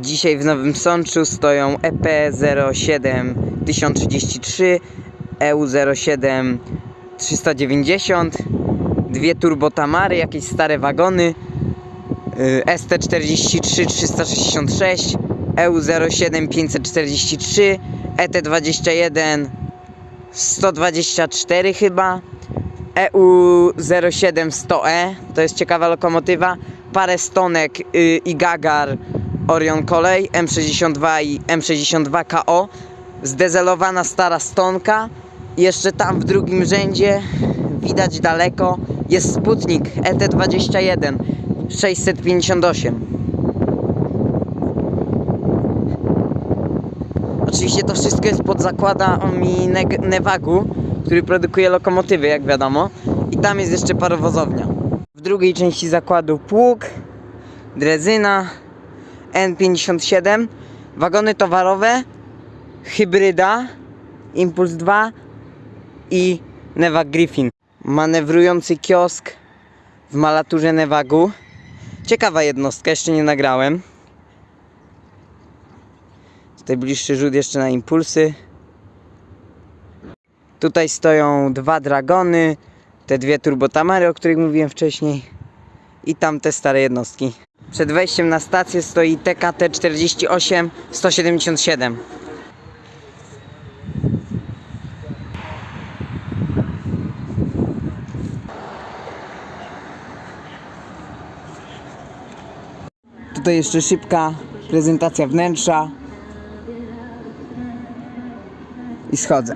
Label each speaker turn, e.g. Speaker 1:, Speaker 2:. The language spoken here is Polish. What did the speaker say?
Speaker 1: Dzisiaj w Nowym Sączu stoją E EP07 1033, EU07 390, dwie turbotamary, jakieś stare wagony, y, ST43 366, EU07 543, ET21 124 chyba, E EU07 100E, to jest ciekawa lokomotywa, parę stonek y, i gagar Orion Kolej M62 i M62KO, zdezelowana stara stonka, jeszcze tam w drugim rzędzie widać daleko jest Sputnik E ET21 658. Oczywiście to wszystko jest pod zakładami Neg- Nevagu, który produkuje lokomotywy, jak wiadomo. I tam jest jeszcze parowozownia. W drugiej części zakładu pług, drezyna, N57, wagony towarowe, hybryda, Impuls 2 i Nevag Griffin. Manewrujący kiosk w malaturze Nevagu. Ciekawa jednostka, jeszcze nie nagrałem. Tutaj bliższy rzut jeszcze na impulsy. Tutaj stoją dwa dragony, te dwie turbotamary, o których mówiłem wcześniej. I tam te stare jednostki. Przed wejściem na stację stoi TKT 48 177. Tutaj jeszcze szybka prezentacja wnętrza. I schodzę.